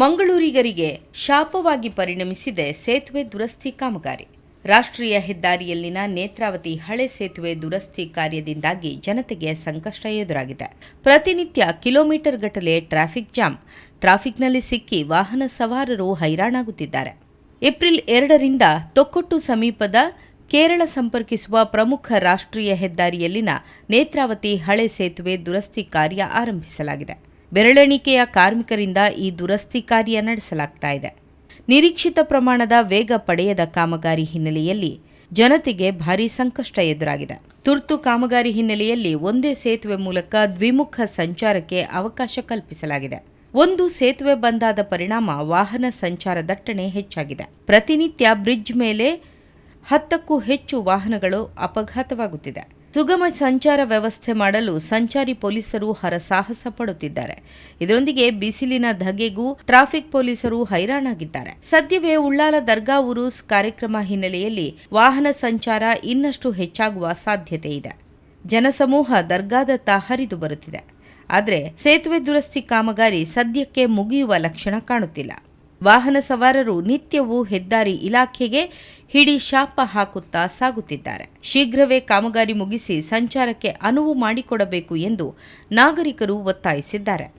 ಮಂಗಳೂರಿಗರಿಗೆ ಶಾಪವಾಗಿ ಪರಿಣಮಿಸಿದೆ ಸೇತುವೆ ದುರಸ್ತಿ ಕಾಮಗಾರಿ. ರಾಷ್ಟ್ರೀಯ ಹೆದ್ದಾರಿಯಲ್ಲಿನ ನೇತ್ರಾವತಿ ಹಳೆ ಸೇತುವೆ ದುರಸ್ತಿ ಕಾರ್ಯದಿಂದಾಗಿ ಜನತೆಗೆ ಸಂಕಷ್ಟ ಎದುರಾಗಿದೆ. ಪ್ರತಿನಿತ್ಯ ಕಿಲೋಮೀಟರ್ ಗಟ್ಟಲೆ ಟ್ರಾಫಿಕ್ ಜಾಮ್. ಟ್ರಾಫಿಕ್ನಲ್ಲಿ ಸಿಕ್ಕಿ ವಾಹನ ಸವಾರರು ಹೈರಾಣಾಗುತ್ತಿದ್ದಾರೆ. ಏಪ್ರಿಲ್ ಎರಡರಿಂದ ತೊಕ್ಕೊಟ್ಟು ಸಮೀಪದ ಕೇರಳ ಸಂಪರ್ಕಿಸುವ ಪ್ರಮುಖ ರಾಷ್ಟ್ರೀಯ ಹೆದ್ದಾರಿಯಲ್ಲಿನ ನೇತ್ರಾವತಿ ಹಳೆ ಸೇತುವೆ ದುರಸ್ತಿ ಕಾರ್ಯ ಆರಂಭಿಸಲಾಗಿದೆ. ಬೆರಳೆಣಿಕೆಯ ಕಾರ್ಮಿಕರಿಂದ ಈ ದುರಸ್ತಿ ಕಾರ್ಯ ನಡೆಸಲಾಗ್ತಾ ಇದೆ. ನಿರೀಕ್ಷಿತ ಪ್ರಮಾಣದ ವೇಗ ಪಡೆಯದ ಕಾಮಗಾರಿ ಹಿನ್ನೆಲೆಯಲ್ಲಿ ಜನತೆಗೆ ಭಾರಿ ಸಂಕಷ್ಟ ಎದುರಾಗಿದೆ. ತುರ್ತು ಕಾಮಗಾರಿ ಹಿನ್ನೆಲೆಯಲ್ಲಿ ಒಂದೇ ಸೇತುವೆ ಮೂಲಕ ದ್ವಿಮುಖ ಸಂಚಾರಕ್ಕೆ ಅವಕಾಶ ಕಲ್ಪಿಸಲಾಗಿದೆ. ಒಂದು ಸೇತುವೆ ಬಂದಾದ ಪರಿಣಾಮ ವಾಹನ ಸಂಚಾರ ದಟ್ಟಣೆ ಹೆಚ್ಚಾಗಿದೆ. ಪ್ರತಿನಿತ್ಯ ಬ್ರಿಡ್ಜ್ ಮೇಲೆ ಹತ್ತಕ್ಕೂ ಹೆಚ್ಚು ವಾಹನಗಳು ಅಪಘಾತವಾಗುತ್ತಿದೆ. ಸುಗಮ ಸಂಚಾರ ವ್ಯವಸ್ಥೆ ಮಾಡಲು ಸಂಚಾರಿ ಪೊಲೀಸರು ಹರಸಾಹಸ ಪಡುತ್ತಿದ್ದಾರೆ. ಇದರೊಂದಿಗೆ ಬಿಸಿಲಿನ ಧಗೆಗೂ ಟ್ರಾಫಿಕ್ ಪೊಲೀಸರು ಹೈರಾಣಾಗಿದ್ದಾರೆ. ಸದ್ಯವೇ ಉಳ್ಳಾಲ ದರ್ಗಾ ಉರೂಸ್ ಕಾರ್ಯಕ್ರಮ ಹಿನ್ನೆಲೆಯಲ್ಲಿ ವಾಹನ ಸಂಚಾರ ಇನ್ನಷ್ಟು ಹೆಚ್ಚಾಗುವ ಸಾಧ್ಯತೆ ಇದೆ. ಜನಸಮೂಹ ದರ್ಗಾದತ್ತ ಹರಿದು ಬರುತ್ತಿದೆ. ಆದರೆ ಸೇತುವೆ ದುರಸ್ತಿ ಕಾಮಗಾರಿ ಸದ್ಯಕ್ಕೆ ಮುಗಿಯುವ ಲಕ್ಷಣ ಕಾಣುತ್ತಿಲ್ಲ. ವಾಹನ ಸವಾರರು ನಿತ್ಯವೂ ಹೆದ್ದಾರಿ ಇಲಾಖೆಗೆ ಹಿಡಿ ಶಾಪ ಹಾಕುತ್ತಾ ಸಾಗುತ್ತಿದ್ದಾರೆ. ಶೀಘ್ರವೇ ಕಾಮಗಾರಿ ಮುಗಿಸಿ ಸಂಚಾರಕ್ಕೆ ಅನುವು ಮಾಡಿಕೊಡಬೇಕು ಎಂದು ನಾಗರಿಕರು ಒತ್ತಾಯಿಸಿದ್ದಾರೆ.